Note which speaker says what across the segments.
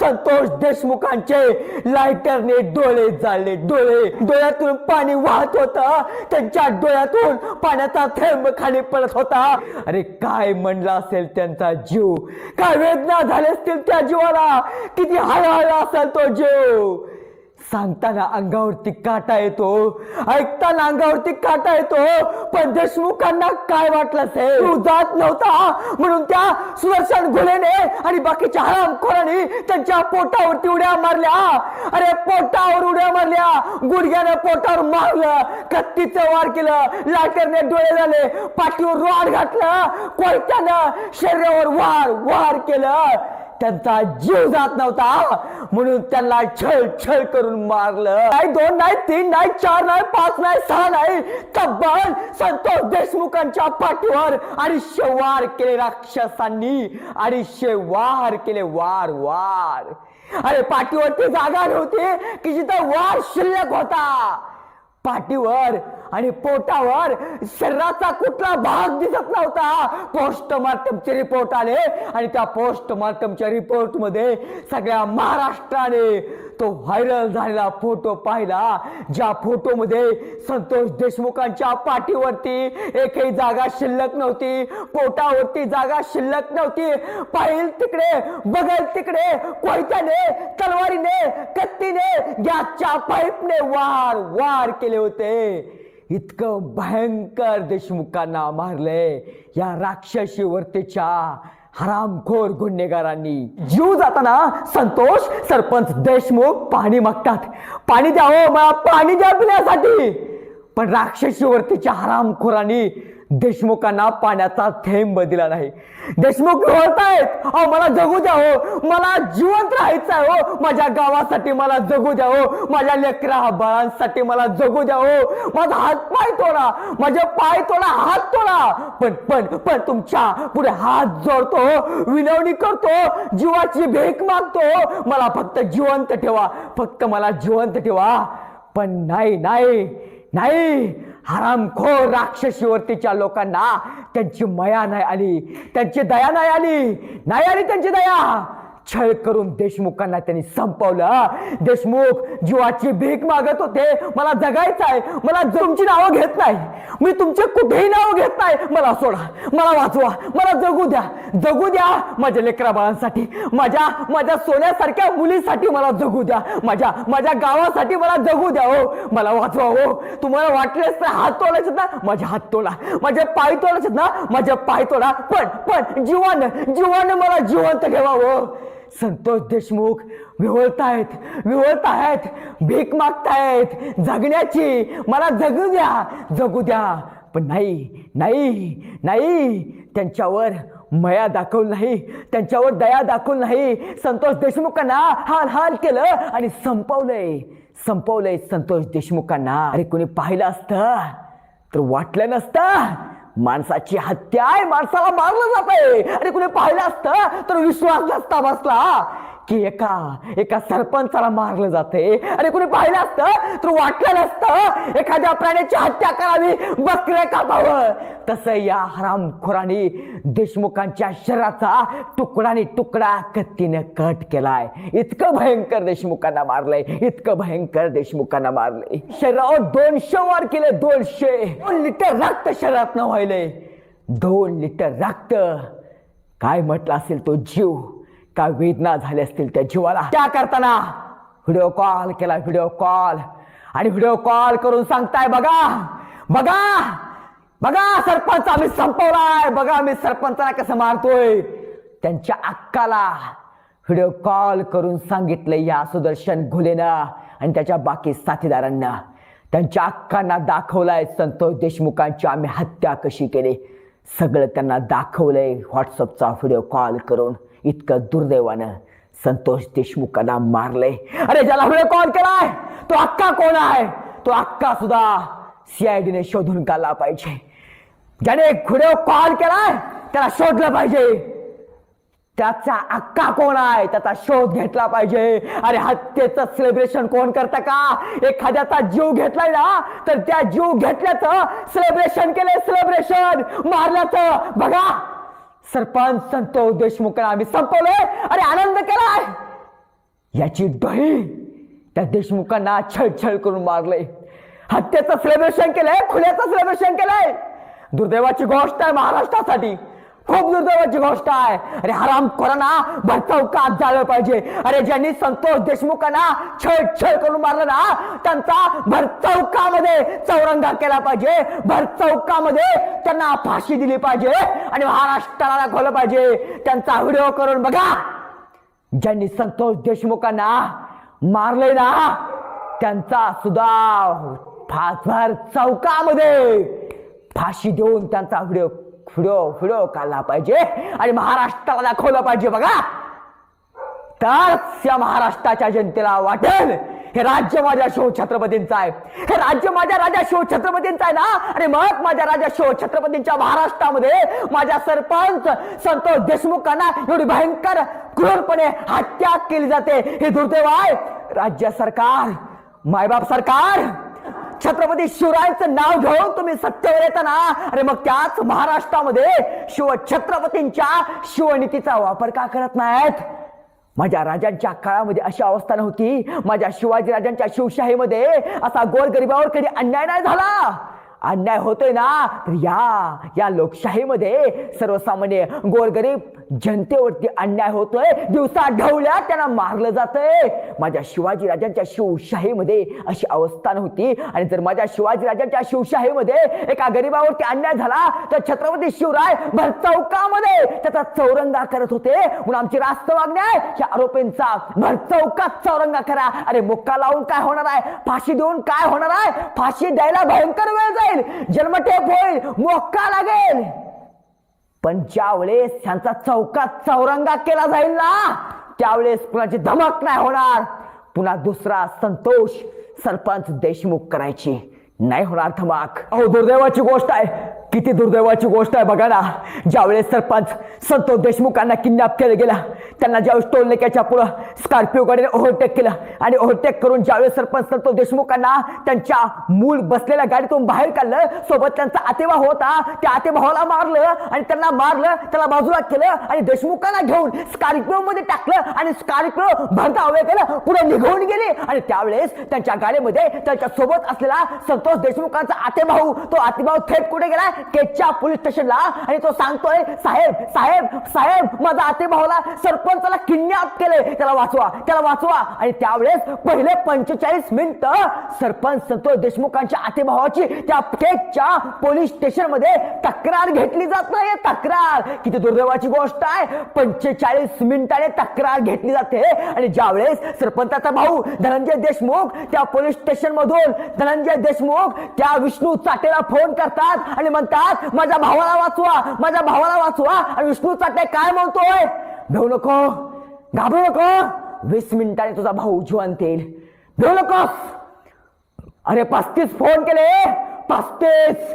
Speaker 1: संतोष देशमुखांचे लायटरने डोळे झाले डोळे डोळ्यातून पाणी वाहत होत. त्यांच्या डोळ्यातून पाण्याचा थेंब खाली पडत होता. अरे काय म्हणला असेल त्यांचा जीव? काय वेदना झाले असतील त्या जीवाला? किती हळहळला असेल तो जीव? सांगताना अंगावरती काटा येतो. ऐकताना अंगावरती काटा येतो. पण देशमुखांना काय वाटलं असेल? तू जात नव्हता. म्हणून त्या सुदर्शन घुलेने आणि बाकीच्या हरामखोरांनी त्यांच्या पोटावरती उड्या मारल्या. अरे पोटावर उड्या मारल्या. गुडघ्याने पोटावर मारलं. कत्तीचं वार केलं. लाटरने डोळे झाले. पाठीवर रॉड घातलं. कोयत्यानं शरीरावर वार वार केलं. त्यांचा जीव जात नव्हता. म्हणून त्यांना छळ छळ करून मारलं. नाही दोन नाही तीन नाही चार नाही पाच नाही सहा नाही. तब्बल संतोष देशमुखांच्या पाठीवर अडीचशे वार केले राक्षसांनी. अडीचशे वार केले वार वार. अरे पाठीवरती जागा नव्हती की जिथं वार शिल्लक होता. पाठीवर आणि पोटावर शरीराचा कुठला भाग दिसत नव्हता. पोस्टमार्टमचे रिपोर्ट आले आणि त्या पोस्टमार्टमच्या रिपोर्टमध्ये सगळ्या महाराष्ट्राने तो व्हायरल झालेला फोटो पाहिला ज्या फोटोमध्ये संतोष देशमुखांच्या पाठीवरती एकही जागा शिल्लक नव्हती पोटावरती जागा शिल्लक नव्हती. पाहिल तिकडे बघल तिकडे कोयत्याने तलवारीने कत्तीने गॅसच्या पाईपने वार वार केले होते. इतकं भयंकर देशमुखांना मारले. या राक्षसी वर्तेच्या हरामखोर गुन्हेगारांनी जीव जाताना संतोष सरपंच देशमुख पाणी मागतात. पाणी द्या हो मला पाणी द्या पिण्यासाठी. पण राक्षसीवरतीच्या हरामखोरांनी देशमुखांना पाण्याचा थेंब दिला नाही. देशमुख आहेत अहो मला जगू द्या हो. मला जिवंत राहायचं आहे हो. माझ्या गावासाठी मला जगू द्या हो. माझ्या लेकरा बाळांसाठी मला जगू द्या हो. माझा हात पाय तोडा. माझे पाय तोडा हात तोडा. पण पण पण तुमच्यापुढे हात जोडतो हो. विनवणी करतो हो. जीवाची भीक मागतो हो. मला फक्त जिवंत ठेवा. फक्त मला जिवंत ठेवा. पण नाही नाही नाही. हरामखोर राक्षसीवरतीच्या लोकांना त्यांची मया नाही आली त्यांची दया नाही आली नाही आली त्यांची दया. छळ करून देशमुखांना त्यांनी संपवलं. देशमुख जीवाची भीक मागत होते. मला जगायचं आहे. मला तुमची नावं घेत नाही. मी तुमचे कुठेही नावं घेत नाही. मला सोडा. मला वाचवा मला जगू द्या. जगू द्या माझ्या लेकरा बाळांसाठी. माझ्या माझ्या सोन्यासारख्या मुलीसाठी मला जगू द्या. माझ्या माझ्या गावासाठी मला जगू द्या हो. मला वाचवा हो. तुम्हाला वाटलेच तर हात तोडायचे ना? माझे हात तोडा. माझे पाय तोडायचे ना? माझे पाय तोडा. पण पण जीवन जीवानं मला जिवंत ठेवा हो. संतोष देशमुख विवळतायत विवळतायत भीक मागतायत. जगण्याची मला जगू द्या जगू द्या. पण नाही नाही नाही. त्यांच्यावर मया दाखवलं नाही त्यांच्यावर दया दाखवलं नाही. संतोष देशमुखांना हाल हाल केलं आणि संपवलंय संपवलंय संतोष देशमुखांना. अरे कोणी पाहिलं असतं? तर वाटलं नसतं? माणसाची हत्या आहे माणसाला मारलं जात आहे अरे कुणी पाहिलं असतं? तर विश्वास नसता बसला. की एका एका सरपंचाला मारलं जाते अरे कुणी पाहिलं असतं? तर वाटलं नसतं. एखाद्या प्राण्याची हत्या करावी बकरे कापावं तसं या हरामखोरांनी देशमुखांच्या शरीराचा तुकडाने तुकडा कत्तीने कट केलाय. इतकं भयंकर देशमुखांना मारलंय. इतकं भयंकर देशमुखांना मारलंय. शरीरावर दोनशे वार केले दोनशे. दोन लिटर रक्त शरीरात न व्हायलंय. दोन लिटर रक्त. काय म्हटलं असेल तो जीव? काय वेदना झाल्या असतील त्या जीवाला. त्या करताना व्हिडिओ कॉल केला व्हिडिओ कॉल आणि व्हिडिओ कॉल करून सांगताय बघा बघा बघा सरपंच आम्ही संपवलाय. बघा आम्ही सरपंचाला कसं मारतोय. त्यांच्या अक्काला व्हिडिओ कॉल करून सांगितलं या सुदर्शन घुलेनं आणि त्याच्या बाकी साथीदारांना. त्यांच्या अक्कांना दाखवलाय संतोष देशमुखांची आम्ही हत्या कशी केली. सगळं त्यांना दाखवलंय व्हॉट्सअपचा व्हिडिओ कॉल करून. इतकं दुर्दैवानं संतोष देशमुखांना मारलंय. अरे ज्याला व्हिडिओ कॉल केलाय? तो अक्का कोण आहे? तो अक्का सुद्धा सीआयडीने शोधून काढला पाहिजे. ज्याने घुडे कॉल केलाय त्याला शोधलं पाहिजे. त्याचा अक्का कोण आहे त्याचा शोध घेतला पाहिजे. अरे हत्येचं सेलिब्रेशन कोण करतं का? एखाद्याचा जीव घेतलाय ना तर त्या जीव घेतल्याचं सेलिब्रेशन केलंय सेलिब्रेशन मारल्याचं बघा. सरपंच संतोष देशमुख आम्ही संपवलंय. अरे आनंद केलाय. याची डोळी त्या देशमुखांना छळछळ करून मारलंय. हत्येचं सेलिब्रेशन केलंय खुल्याचं सेलिब्रेशन केलंय. दुर्दैवाची गोष्ट आहे महाराष्ट्रासाठी. खूप दुर्दैवाची गोष्ट आहे. अरे हराम कोराना भरचौकात झालं पाहिजे. अरे ज्यांनी संतोष देशमुखांना छळ छळ करून मारलं ना त्यांचा भरचौकामध्ये चौरंगा केला पाहिजे. भरचौकामध्ये त्यांना फाशी दिली पाहिजे आणि महाराष्ट्राला दाखवलं पाहिजे. त्यांचा व्हिडिओ करून बघा. ज्यांनी संतोष देशमुखांना मारले ना त्यांचा सुद्धा फासभर चौकामध्ये फाशी देऊन त्यांचा व्हिडिओ फुडो फुडो काढला पाहिजे. आणि महाराष्ट्राला दाखवलं पाहिजे बघा. तरच या महाराष्ट्राच्या जनतेला वाटेल. हे राज्य माझ्या शिव छत्रपतींचं आहे. हे राज्य माझ्या राजा शिव छत्रपतींचं आहे ना? आणि मग माझ्या राजा शिव छत्रपतींच्या महाराष्ट्रामध्ये माझ्या सरपंच संतोष देशमुखांना एवढी भयंकर क्रूरपणे हत्या केली जाते. हे दुर्दैव आहे. राज्य सरकार मायबाप सरकार छत्रपती शिवरायांचं नाव घेऊन तुम्ही सत्तेवर येताना अरे मग त्याच महाराष्ट्रामध्ये शिव छत्रपतींच्या शिवनीतीचा वापर का करत नाहीत? माझ्या राजांच्या काळामध्ये अशी अवस्था नव्हती. माझ्या शिवाजी राजांच्या शिवशाहीमध्ये असा गोरगरिबावर कधी अन्याय नाही झाला. अन्याय होतोय ना? तर या या लोकशाहीमध्ये सर्वसामान्य गोरगरीब जनतेवरती अन्याय होतोय. दिवसा ढवल्या त्यांना मारलं जातंय. माझ्या शिवाजी राजांच्या शिवशाहीमध्ये अशी अवस्था नव्हती. आणि जर माझ्या शिवाजी राजांच्या शिवशाहीमध्ये एका गरीबावरती अन्याय झाला तर छत्रपती शिवराय भर चौकामध्ये त्याचा चौरंगा करत होते. म्हणून आमची रास्त मागणी आहे. या आरोपींचा भर चौकात चौरंगा करा. अरे मुक्का लावून काय होणार आहे? फाशी देऊन काय होणार आहे? फाशी द्यायला भयंकर वेळ जाईल. जन्मठेप होईल मोक्का लागेल. पण ज्या वेळेस त्यांचा चौकात चौरंगा केला जाईल ना त्यावेळेस कुणाची धमक नाही होणार. पुन्हा दुसरा संतोष सरपंच देशमुख करायची. नाही होणार धमाक. अहो दुर्दैवाची गोष्ट आहे. किती दुर्दैवाची गोष्ट आहे बघा ना. ज्यावेळेस सरपंच संतोष देशमुखांना किडनॅप केलं गेलं त्यांना ज्यावेळेस टोलनेक्याच्या पुढं स्कॉर्पिओ गाडीने ओव्हरटेक केलं आणि ओव्हरटेक करून ज्यावेळेस सरपंच संतोष देशमुखांना त्यांच्या मूल बसलेल्या गाडीतून बाहेर काढलं सोबत त्यांचा आतेभाव होता. त्या आतेभावाला मारलं आणि त्यांना मारलं त्याला बाजूला केलं आणि देशमुखांना घेऊन स्कॉर्पिओ मध्ये टाकलं आणि स्कॉर्पिओ भरता हवे केलं पुढे निघून गेले. आणि त्यावेळेस त्यांच्या गाडीमध्ये त्यांच्यासोबत असलेला संतोष देशमुखांचा आतेभाऊ तो आतेभाऊ थेट कुठे गेला केच्या पोलीस स्टेशनला आणि तो सांगतोय साहेब साहेब साहेब माझा आतेभाऊला सरपंचाला किडनॅप केले त्याला वाचवा त्याला वाचवा. आणि त्यावेळेस पहिले पंचेचाळीस मिनिट सरपंच संतोष देशमुखांच्या आतेभावाची त्या केकच्या पोलीस स्टेशनमध्ये तक्रार घेतली जात नाही तक्रार. किती दुर्दैवाची गोष्ट आहे. पंचेचाळीस मिनिटाने तक्रार घेतली जाते. आणि ज्यावेळेस सरपंचाचा भाऊ धनंजय देशमुख त्या पोलीस स्टेशन मधून धनंजय देशमुख त्या विष्णू चाटेला फोन करतात आणि म्हणतात माझ्या भावाला वाचवा माझ्या भावाला वाचवा. आणि विष्णू चाटे काय म्हणतोय भेऊ नको घाबरू नको. वीस मिनिटांनी तुझा भाऊ जिवंत येईल. भेऊ नकोस अरे पस्तीस फोन केले. पस्तीस.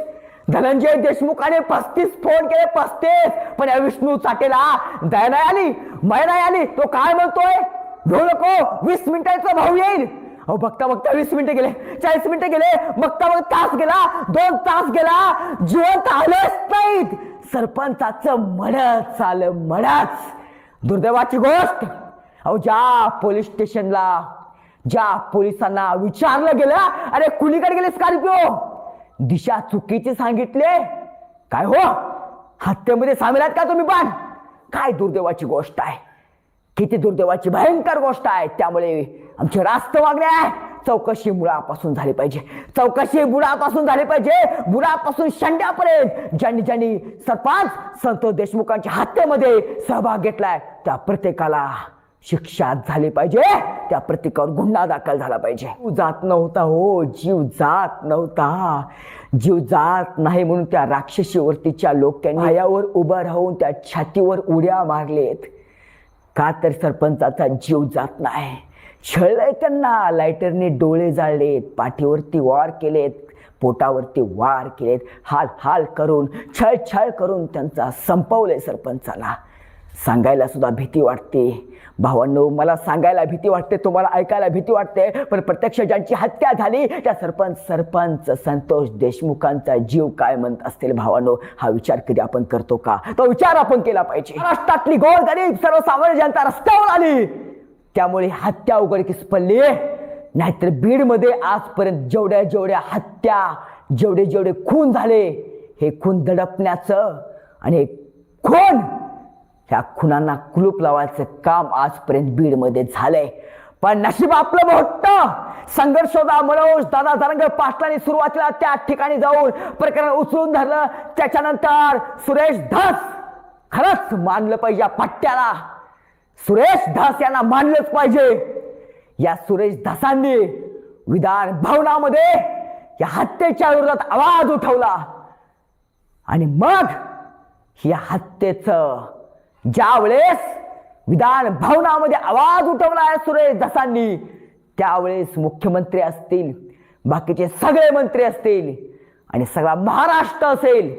Speaker 1: धनंजय देशमुखाने पस्तीस फोन केले पस्तीस. पण या विष्णू चाटेला दया नाही आली मय नाही आली. तो काय म्हणतोय? भेऊ नको. वीस मिनिटाचा भाऊ येईल. अहो बघता बघता वीस मिनिटं गेले चाळीस मिनिटं गेले बघता बघता तास गेला दोन तास गेला जिवंत आलेच नाहीत. सरपंचाचं म्हणत आलं म्हणत. दुर्दैवाची गोष्ट. अहो ज्या पोलीस स्टेशनला ज्या पोलिसांना विचारलं गेलं अरे कुणीकडे गेले स्कॉर्पिओ? दिशा चुकीचे सांगितले. काय हो? हत्येमध्ये सामील आहेत का तुम्ही पण? काय दुर्दैवाची गोष्ट आहे? किती दुर्दैवाची भयंकर गोष्ट आहे त्यामुळे आमचे रास्त वागण्या चौकशी मुळापासून झाली पाहिजे. चौकशी बुडापासून झाली पाहिजे. बुडापासून शंड्यापर्यंत. ज्यांनी ज्यांनी सरपंच संतोष देशमुखांच्या हत्येमध्ये सहभाग घेतलाय त्या प्रत्येकाला शिक्षा झाली पाहिजे. त्या प्रत्येकावर गुन्हा दाखल झाला पाहिजे. जीव जात नव्हता हो. जीव जात नव्हता. जीव जात नाही म्हणून त्या राक्षसीवरतीच्या लोकांनी पायावर उभं राहून त्या छातीवर उड्या मारलेत. का तर सरपंचाचा जीव जात नाही. छळलंय त्यांना. लायटरने डोळे जाळलेत पाठीवरती वार केलेत पोटावरती वार केलेत. हाल हाल करून छळ छळ करून त्यांचा संपवलंय सरपंचाला. सांगायला सुद्धा भीती वाटते. भावांनो मला सांगायला भीती वाटते तुम्हाला ऐकायला भीती वाटते पण प्रत्यक्ष ज्यांची हत्या झाली त्या सरपंच सरपंच संतोष देशमुखांचा जीव काय म्हणत असतील भावांनो हा विचार कधी आपण करतो का? तो विचार आपण केला पाहिजे. महाराष्ट्रातली गोर गरीब सर्वसामान्य जनता रस्त्यावर आली. त्यामुळे हत्या उघडकीस पडली नाहीतर बीडमध्ये आजपर्यंत जेवढ्या जेवढ्या हत्या जेवढे जेवढे खून झाले हे खून दडपण्याचं आणि हे खून ह्या खुनांना कुलूप लावायचं काम आजपर्यंत बीडमध्ये झालंय. पण नशीब आपलं मोठं. संघर्ष मनोज दादा धरंग पाटलांनी सुरुवातीला त्या ठिकाणी जाऊन प्रकरण उचलून धरलं. त्याच्यानंतर सुरेश धस खरंच मानलं पाहिजे पट्ट्याला. सुरेश धस यांना मानलंच पाहिजे. या सुरेश धसांनी विधान भवनामध्ये या हत्येच्या विरोधात आवाज उठवला. आणि मग या हत्येचं ज्या वेळेस विधान भवनामध्ये आवाज उठवला आहे सुरेश धसांनी त्यावेळेस मुख्यमंत्री असतील बाकीचे सगळे मंत्री असतील आणि सगळा महाराष्ट्र असेल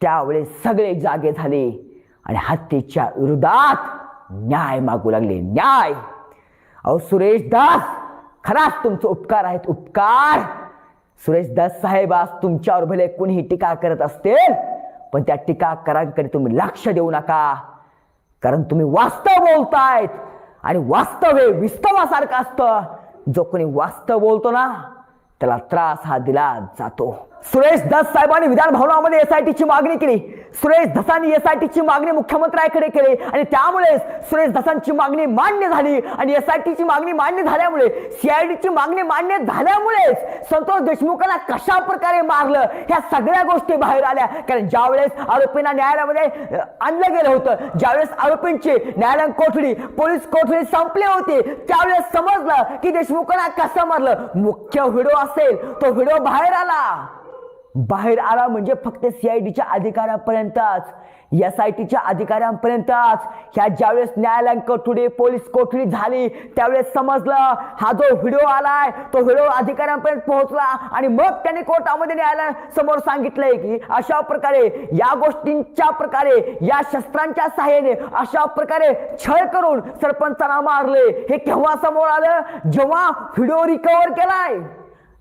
Speaker 1: त्यावेळेस सगळे जागे झाले आणि हत्येच्या विरोधात न्याय मागू लागले. न्याय! अहो सुरेश दास खराच तुमचे उपकार आहेत. उपकार! सुरेश दास साहेब आज तुमच्यावर भले कोणीही टीका करत असतील पण त्या टीकाकारांकडे तुम्ही लक्ष देऊ नका. कारण तुम्ही वास्तव बोलतायत आणि वास्तव हे विस्तवासारखं असतं. जो कोणी वास्तव बोलतो ना त्याला त्रास हा दिला जातो. सुरेश धस साहेबांनी विधान भवनामध्ये एस ची मागणी केली. सुरेश धसांनी एस ची मागणी मुख्यमंत्र्यांकडे केली. आणि त्यामुळे सुरेश धसांची मागणी मान्य झाली. आणि एस ची मागणी मान्य झाल्यामुळे सीआयडीची मागणी मान्य झाल्यामुळेच संतोष देशमुखांना कशा प्रकारे मारलं ह्या सगळ्या गोष्टी बाहेर आल्या. कारण ज्यावेळेस आरोपींना न्यायालयामध्ये आणलं गेलं होतं ज्यावेळेस आरोपींची न्यायालयीन कोठडी पोलीस कोठडी संपली होती त्यावेळेस समजलं की देशमुखांना कसं मारलं. मुख्य व्हिडिओ असेल तो व्हिडिओ बाहेर आला. बाहेर आला म्हणजे फक्त सीआयडीच्या अधिकाऱ्यांपर्यंतच एस आय टीच्या अधिकाऱ्यांपर्यंतच ह्या ज्यावेळेस न्यायालयीन कोठडी पोलीस कोठडी झाली त्यावेळेस समजलं हा जो व्हिडिओ आलाय तो व्हिडिओ अधिकाऱ्यांपर्यंत पोहोचला आणि मग त्यांनी कोर्टामध्ये न्यायालयासमोर सांगितलंय की अशा प्रकारे या गोष्टींच्या प्रकारे या शस्त्रांच्या सहाय्याने अशा प्रकारे छळ करून सरपंचांना मारले. हे केव्हा समोर आलं? जेव्हा व्हिडिओ रिकव्हर केलाय.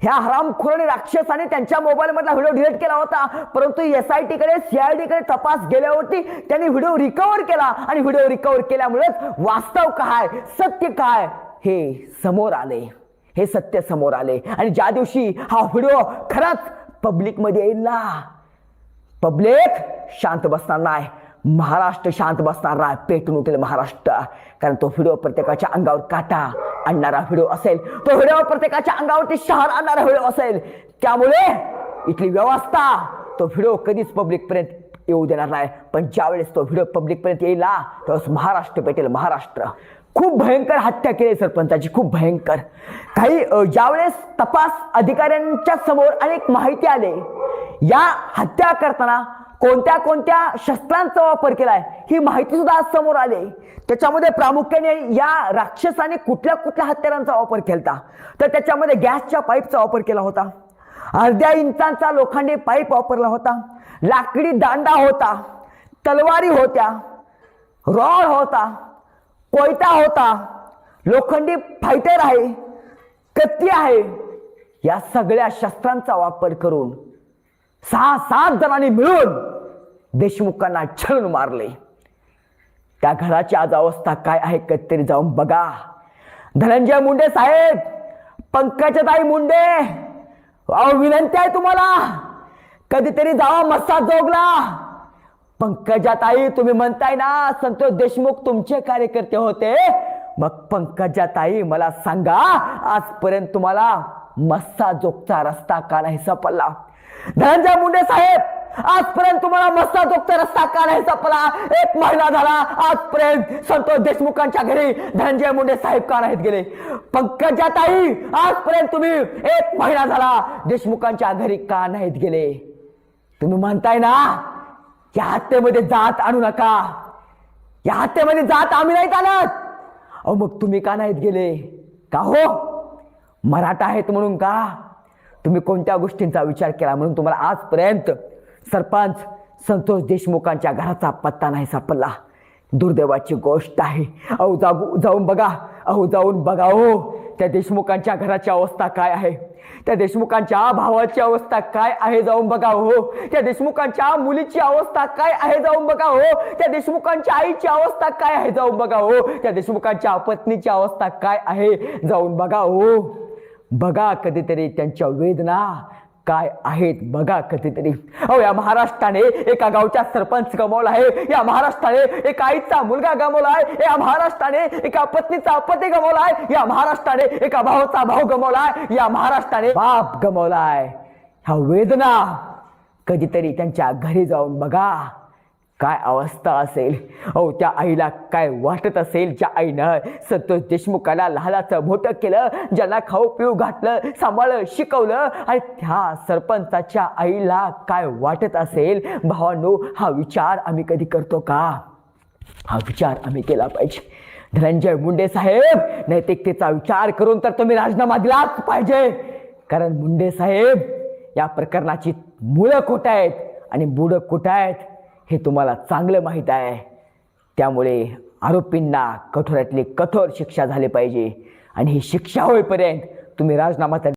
Speaker 1: ह्या हरामखोराने राक्षसाने त्यांच्या मोबाईलमधला व्हिडिओ डिलीट केला होता परंतु एस आय टी कडे सीआयडी कडे तपास गेल्यावरती त्यांनी व्हिडिओ रिकव्हर केला आणि व्हिडिओ रिकव्हर केल्यामुळेच वास्तव काय सत्य काय हे समोर आले. हे सत्य समोर आले. आणि ज्या दिवशी हा व्हिडिओ खरंच पब्लिकमध्ये येईल ना पब्लिक शांत बसणार नाही. महाराष्ट्र शांत बसणार नाही. पेटून उठेल महाराष्ट्र. कारण तो व्हिडिओ प्रत्येकाच्या अंगावर काटा. आणणारा व्हिडिओ असेल तो व्हिडिओ प्रत्येकाच्या अंगावरती शहर आणणारा व्हिडिओ असेल. त्यामुळे इथली व्यवस्था तो व्हिडिओ कधीच पब्लिक पर्यंत येऊ देणार नाही. पण ज्यावेळेस तो व्हिडिओ पब्लिक पर्यंत येईल ना त्यावेळेस महाराष्ट्र पेटेल महाराष्ट्र. खूप भयंकर हत्या केली सरपंचाची खूप भयंकर. काही ज्यावेळेस तपास अधिकाऱ्यांच्या समोर अनेक माहिती आले या हत्या करताना कोणत्या कोणत्या शस्त्रांचा वापर केलाय ही माहिती सुद्धा आज समोर आली. त्याच्यामध्ये प्रामुख्याने या राक्षसाने कुठल्या कुठल्या हत्यारांचा वापर केला तर त्याच्यामध्ये गॅसच्या पाईपचा वापर केला होता. अर्ध्या इंचांचा लोखंडी पाईप वापरला होता. लाकडी दांडा होता. तलवारी होत्या. रॉड होता. कोयता होता. लोखंडी फायटर आहे. कत्ती आहे. या सगळ्या शस्त्रांचा वापर करून सहा सात जणांनी मिळून देशमुखांना छळून मारले. त्या घराची आज अवस्था काय आहे कधीतरी जाऊन बघा. धनंजय मुंडे साहेब पंकजताई मुंडे अहो विनंती आहे तुम्हाला. कधीतरी जावा मस्सा जोगला. पंकजाताई तुम्ही म्हणताय ना संतोष देशमुख तुमचे कार्यकर्ते होते. मग पंकजाताई मला सांगा आजपर्यंत तुम्हाला मस्सा जोगचा रस्ता का नाही सापडला? धनंजय मुंडे साहेब आजपर्यंत तुम्हाला मस्सा जोगचा रस्ता का पला एक महिना झाला आजपर्यंत संतोष देशमुखांच्या घरी धनंजय मुंडे साहेब का नाहीत गेले? पंकजाताई आजपर्यंत तुम्ही एक महिना झाला देशमुखांच्या घरी का नाहीत गेले? तुम्ही म्हणताय ना या हत्येमध्ये जात आणू नका. या हत्येमध्ये जात आम्ही नाहीत आणत. अहो मग तुम्ही का नाहीत गेले? का हो? मराठा आहेत म्हणून का? तुम्ही कोणत्या गोष्टींचा विचार केला म्हणून तुम्हाला आजपर्यंत सरपंच संतोष देशमुखांच्या घराचा पत्ता नाही सापडला. दुर्दैवाची गोष्ट आहे. अहो जागू जाऊन बघा. अहो जाऊन बघा हो. त्या देशमुखांच्या घराची अवस्था काय आहे? त्या देशमुखांच्या भावाची अवस्था काय आहे? जाऊन बघा हो. त्या देशमुखांच्या मुलीची अवस्था काय आहे? जाऊन बघा हो. त्या देशमुखांच्या आईची अवस्था काय आहे? जाऊन बघा हो. त्या देशमुखांच्या पत्नीची अवस्था काय आहे? जाऊन बघा हो. बघा कधीतरी त्यांच्या वेदना. काय आहेत बघा कधीतरी. अहो या महाराष्ट्राने एका गावच्या सरपंच गमावला आहे. या महाराष्ट्राने एका आईचा मुलगा गमावला आहे. या महाराष्ट्राने एका पत्नीचा पती गमावला आहे. या महाराष्ट्राने एका भावाचा भाऊ गमावला आहे. या महाराष्ट्राने बाप गमावला आहे. ह्या वेदना कधीतरी त्यांच्या घरी जाऊन बघा. काय अवस्था असेल? अहो त्या आईला काय वाटत असेल? ज्या आईनं संतोष देशमुखाला लहानाचं मोठं केलं ज्यांना खाऊ पिऊ घातलं सांभाळलं शिकवलं आणि त्या सरपंचाच्या आईला काय वाटत असेल? भावांनो हा विचार आम्ही कधी करतो का? हा विचार आम्ही केला पाहिजे. धनंजय मुंडे साहेब नैतिकतेचा विचार करून तर तुम्ही राजीनामा दिलाच पाहिजे. कारण मुंडे साहेब या प्रकरणाची मुळं कुठं आहेत? आणि बुडं कुठं आहेत? हे तुम्हाला चांगलं माहीत आहे. त्यामुळे आरोपींना कठोरातली कठोर शिक्षा झाली पाहिजे. आणि ही शिक्षा होईपर्यंत तुम्ही राजीनामा